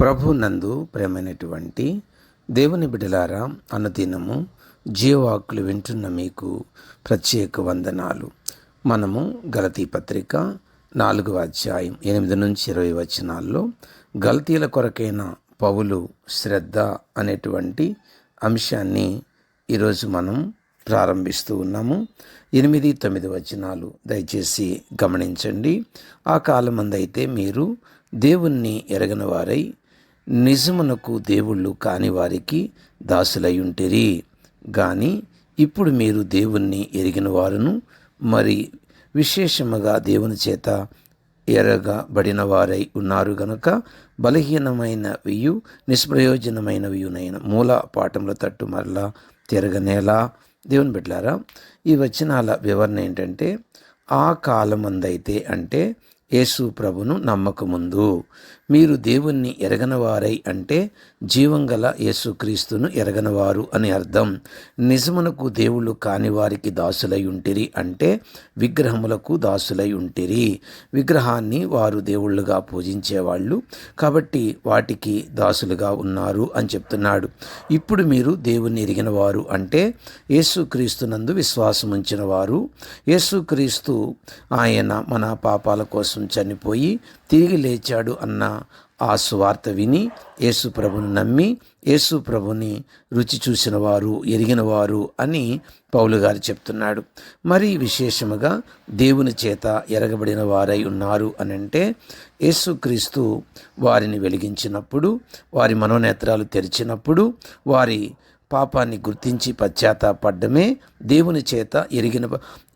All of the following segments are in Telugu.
ప్రభు నందు ప్రేమైనటువంటి దేవుని బిడలారా అనుదినము జీవాకులు వింటున్న మీకు ప్రత్యేక వందనాలు. మనము గలతీ పత్రిక నాలుగవ అధ్యాయం ఎనిమిది నుంచి ఇరవై వచనాల్లో గలతీల కొరకైన పౌలు శ్రద్ధ అనేటువంటి అంశాన్ని ఈరోజు మనం ప్రారంభిస్తూ ఉన్నాము. ఎనిమిది తొమ్మిది వచనాలు దయచేసి గమనించండి. ఆ కాలమందైతే మీరు దేవుణ్ణి ఎరగని వారై నిజమునకు దేవుళ్ళు కాని వారికి దాసులయ్యుంటిరి గాని ఇప్పుడు మీరు దేవుణ్ణి ఎరిగిన వారును మరి విశేషముగా దేవుని చేత ఎరగబడిన వారై ఉన్నారు గనుక బలహీనమైనవియు నిష్ప్రయోజనమైనవియునైన మూల పాఠముల తట్టు మరలా తిరగనేలా. దేవుని బిడ్డారా ఈ వచనాల వివరణ ఏంటంటే ఆ కాలమందైతే అంటే యేసు ప్రభును నమ్మకముందు. మీరు దేవుణ్ణి ఎరగనవారై అంటే జీవంగల యేసుక్రీస్తును ఎరగనవారు అని అర్థం. నిజమునకు దేవుళ్ళు కాని వారికి దాసులై ఉంటిరి అంటే విగ్రహములకు దాసులై ఉంటిరి. విగ్రహాన్ని వారు దేవుళ్ళుగా పూజించేవాళ్ళు కాబట్టి వాటికి దాసులుగా ఉన్నారు అని చెప్తున్నాడు. ఇప్పుడు మీరు దేవుణ్ణి ఎరిగిన వారు అంటే యేసుక్రీస్తునందు విశ్వాసం ఉంచిన వారు యేసుక్రీస్తు ఆయన మన పాపాల కోసం చనిపోయి తిరిగి లేచాడు అన్న ఆ సువార్త విని యేసు ప్రభుని నమ్మి యేసు ప్రభుని రుచి చూసిన వారు ఎరిగిన వారు అని పౌలు గారు చెప్తున్నాడు. మరి విశేషముగా దేవుని చేత ఎరగబడిన వారై ఉన్నారు అని అంటే యేసుక్రీస్తు వారిని వెలిగించినప్పుడు వారి మనోనేత్రాలు తెరిచినప్పుడు వారి పాపాన్ని గుర్తించి పశ్చాత్తాపడ్డమే దేవుని చేత ఎరిగిన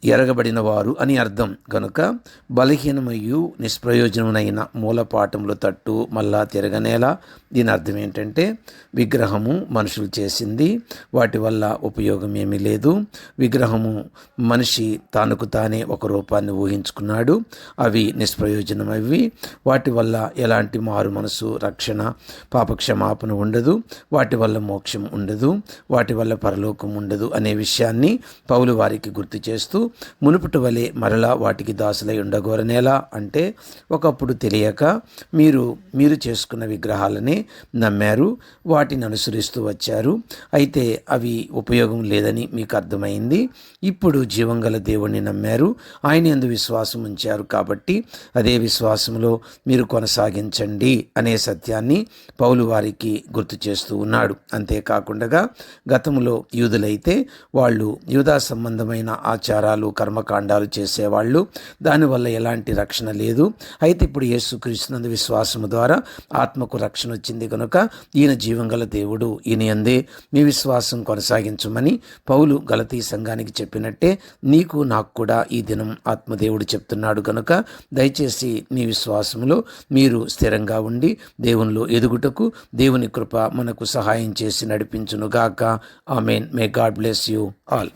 ఎరగబడిన వారు అని అర్థం. కనుక బలహీనమయ్యు నిష్ప్రయోజనమైన మూలపాఠములు తట్టు మళ్ళా తిరగనేలా. దీని అర్థం ఏంటంటే విగ్రహము మనుషులు చేసింది వాటి వల్ల ఉపయోగం ఏమీ లేదు. విగ్రహము మనిషి తానుకు తానే ఒక రూపాన్ని ఊహించుకున్నాడు. అవి నిష్ప్రయోజనమవి వాటి వల్ల ఎలాంటి మారు మనసు రక్షణ పాపక్షమాపణ ఉండదు. వాటి వల్ల మోక్షం ఉండదు. వాటి వల్ల పరలోకం ఉండదు అనే విషయాన్ని పౌలు వారికి గుర్తు చేస్తూ మునుపటి వలె మరలా వాటికి దాసులై ఉండగోరనేలా అంటే ఒకప్పుడు తెలియక మీరు మీరు చేసుకున్న విగ్రహాలనే నమ్మారు వాటిని అనుసరిస్తూ వచ్చారు. అయితే అవి ఉపయోగం లేదని మీకు అర్థమైంది. ఇప్పుడు జీవంగల దేవుణ్ణి నమ్మారు. ఆయన ఎందు విశ్వాసం ఉంచారు కాబట్టి అదే విశ్వాసంలో మీరు కొనసాగించండి అనే సత్యాన్ని పౌలు వారికి గుర్తు చేస్తూ ఉన్నాడు. అంతేకాకుండా గతంలో యూదులైతే వాళ్ళు యూదా సంబంధమైన ఆచారాలు కర్మకాండాలు చేసేవాళ్ళు. దానివల్ల ఎలాంటి రక్షణ లేదు. అయితే ఇప్పుడు యేసుక్రీస్తునందు విశ్వాసము ద్వారా ఆత్మకు రక్షణ వచ్చింది కనుక ఈయన జీవంగల దేవుడు ఈయన అందే మీ విశ్వాసం కొనసాగించమని పౌలు గలతీ సంఘానికి చెప్పినట్టే నీకు నాకు కూడా ఈ దినం ఆత్మదేవుడు చెప్తున్నాడు కనుక దయచేసి మీ విశ్వాసంలో మీరు స్థిరంగా ఉండి దేవునిలో ఎదుగుటకు దేవుని కృప మనకు సహాయం చేసి నడిపించునుగాక. Amen. May God bless you all.